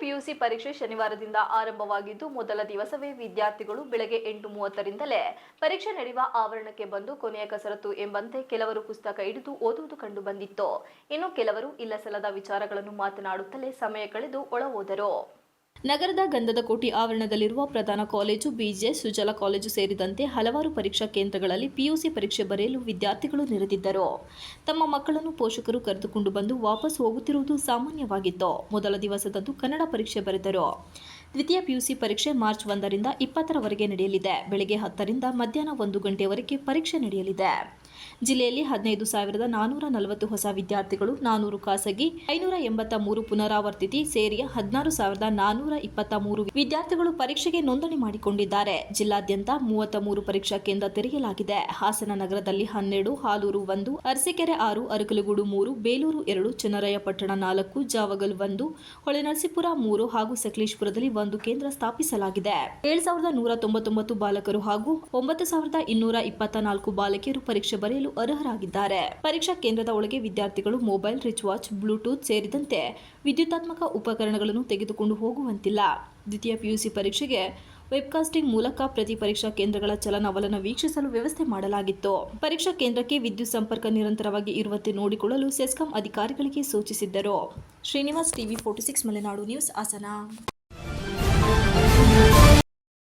PUC ಪರೀಕ್ಷೆ ಶನಿವಾರದಿಂದ ಆರಂಭವಾಗಿದ್ದು, ಮೊದಲ ದಿವಸವೇ ವಿದ್ಯಾರ್ಥಿಗಳು ಬೆಳಗ್ಗೆ ಎಂಟು ಮೂವತ್ತರಿಂದಲೇ ಪರೀಕ್ಷೆ ನಡೆಯುವ ಆವರಣಕ್ಕೆ ಬಂದು ಕೊನೆಯ ಕಸರತ್ತು ಎಂಬಂತೆ ಕೆಲವರು ಪುಸ್ತಕ ಹಿಡಿದು ಓದುವುದು ಕಂಡು ಬಂದಿತ್ತು. ಇನ್ನು ಕೆಲವರು ಇಲ್ಲಸಲ್ಲದ ವಿಚಾರಗಳನ್ನು ಮಾತನಾಡುತ್ತಲೇ ಸಮಯ ಕಳೆದು ಒಳ ಹೋದರು ನಗರದ ಗಂಧದ ಕೋಟಿ ಆವರಣದಲ್ಲಿರುವ ಪ್ರಧಾನ ಕಾಲೇಜು, ಬಿಜೆ, ಸುಜಲ ಕಾಲೇಜು ಸೇರಿದಂತೆ ಹಲವಾರು ಪರೀಕ್ಷಾ ಕೇಂದ್ರಗಳಲ್ಲಿ ಪಿಯುಸಿ ಪರೀಕ್ಷೆ ಬರೆಯಲು ವಿದ್ಯಾರ್ಥಿಗಳು ನೆರೆದಿದ್ದರು. ತಮ್ಮ ಮಕ್ಕಳನ್ನು ಪೋಷಕರು ಕರೆದುಕೊಂಡು ಬಂದು ವಾಪಸ್ ಹೋಗುತ್ತಿರುವುದು ಸಾಮಾನ್ಯವಾಗಿತ್ತು. ಮೊದಲ ದಿವಸದಂದು ಕನ್ನಡ ಪರೀಕ್ಷೆ ಬರೆದರು. ದ್ವಿತೀಯ ಪಿಯುಸಿ ಪರೀಕ್ಷೆ ಮಾರ್ಚ್ ಒಂದರಿಂದ ಇಪ್ಪತ್ತರವರೆಗೆ ನಡೆಯಲಿದೆ. ಬೆಳಗ್ಗೆ ಹತ್ತರಿಂದ ಮಧ್ಯಾಹ್ನ ಒಂದು ಗಂಟೆಯವರೆಗೆ ಪರೀಕ್ಷೆ ನಡೆಯಲಿದೆ. ಜಿಲ್ಲೆಯಲ್ಲಿ ಹದಿನೈದು ಸಾವಿರದ ನಾನೂರ ನಲವತ್ತು ಹೊಸ ವಿದ್ಯಾರ್ಥಿಗಳು, ನಾನೂರು ಖಾಸಗಿ, ಐನೂರ ಎಂಬತ್ತ ಮೂರು ಪುನರಾವರ್ತಿತಿ ಸೇರಿಯ ಹದಿನಾರು ಸಾವಿರದ ನಾನೂರ ಇಪ್ಪತ್ತ ಮೂರು ವಿದ್ಯಾರ್ಥಿಗಳು ಪರೀಕ್ಷೆಗೆ ನೋಂದಣಿ ಮಾಡಿಕೊಂಡಿದ್ದಾರೆ. ಜಿಲ್ಲಾದ್ಯಂತ ಮೂವತ್ತ ಮೂರು ಪರೀಕ್ಷಾ ಕೇಂದ್ರ ತೆರೆಯಲಾಗಿದೆ. ಹಾಸನ ನಗರದಲ್ಲಿ ಹನ್ನೆರಡು, ಹಾಲೂರು ಒಂದು, ಅರಸೀಕೆರೆ ಆರು, ಅರಕಲಗೂಡು ಮೂರು, ಬೇಲೂರು ಎರಡು ಚನ್ನರಾಯಪಟ್ಟಣ ನಾಲ್ಕು, ಜಾವಗಲ್ ಒಂದು ಹೊಳೆನರಸೀಪುರ ಮೂರು ಹಾಗೂ ಸಕಲೇಶ್ಪುರದಲ್ಲಿ ಒಂದು ಕೇಂದ್ರ ಸ್ಥಾಪಿಸಲಾಗಿದೆ. ಏಳು ಸಾವಿರದ ನೂರ ತೊಂಬತ್ತೊಂಬತ್ತು ಬಾಲಕರು ಹಾಗೂ ಒಂಬತ್ತು ಸಾವಿರದ ಇನ್ನೂರ ಇಪ್ಪತ್ತ ನಾಲ್ಕು ಬಾಲಕಿಯರು ಪರೀಕ್ಷೆ ಬರೆಯಲು ಅರ್ಹರಾಗಿದ್ದಾರೆ. ಪರೀಕ್ಷಾ ಕೇಂದ್ರದ ಒಳಗೆ ವಿದ್ಯಾರ್ಥಿಗಳು ಮೊಬೈಲ್ ರಿಚ್ ವಾಚ್ ಬ್ಲೂಟೂತ್ ಸೇರಿದಂತೆ ವಿದ್ಯುತಾತ್ಮಕ ಉಪಕರಣಗಳನ್ನು ತೆಗೆದುಕೊಂಡು ಹೋಗುವಂತಿಲ್ಲ. ದ್ವಿತೀಯ ಪಿಯುಸಿ ಪರೀಕ್ಷೆಗೆ ವೆಬ್ಕಾಸ್ಟಿಂಗ್ ಮೂಲಕ ಪ್ರತಿ ಪರೀಕ್ಷಾ ಕೇಂದ್ರಗಳ ಚಲನವಲನ ವೀಕ್ಷಿಸಲು ವ್ಯವಸ್ಥೆ ಮಾಡಲಾಗಿತ್ತು. ಪರೀಕ್ಷಾ ಕೇಂದ್ರಕ್ಕೆ ವಿದ್ಯುತ್ ಸಂಪರ್ಕ ನಿರಂತರವಾಗಿ ಇರುವಂತೆ ನೋಡಿಕೊಳ್ಳಲು ಸೆಸ್ಕಾಂ ಅಧಿಕಾರಿಗಳಿಗೆ ಸೂಚಿಸಿದ್ದರು. Srinivas TV forty six, Malenadu news, Hassan.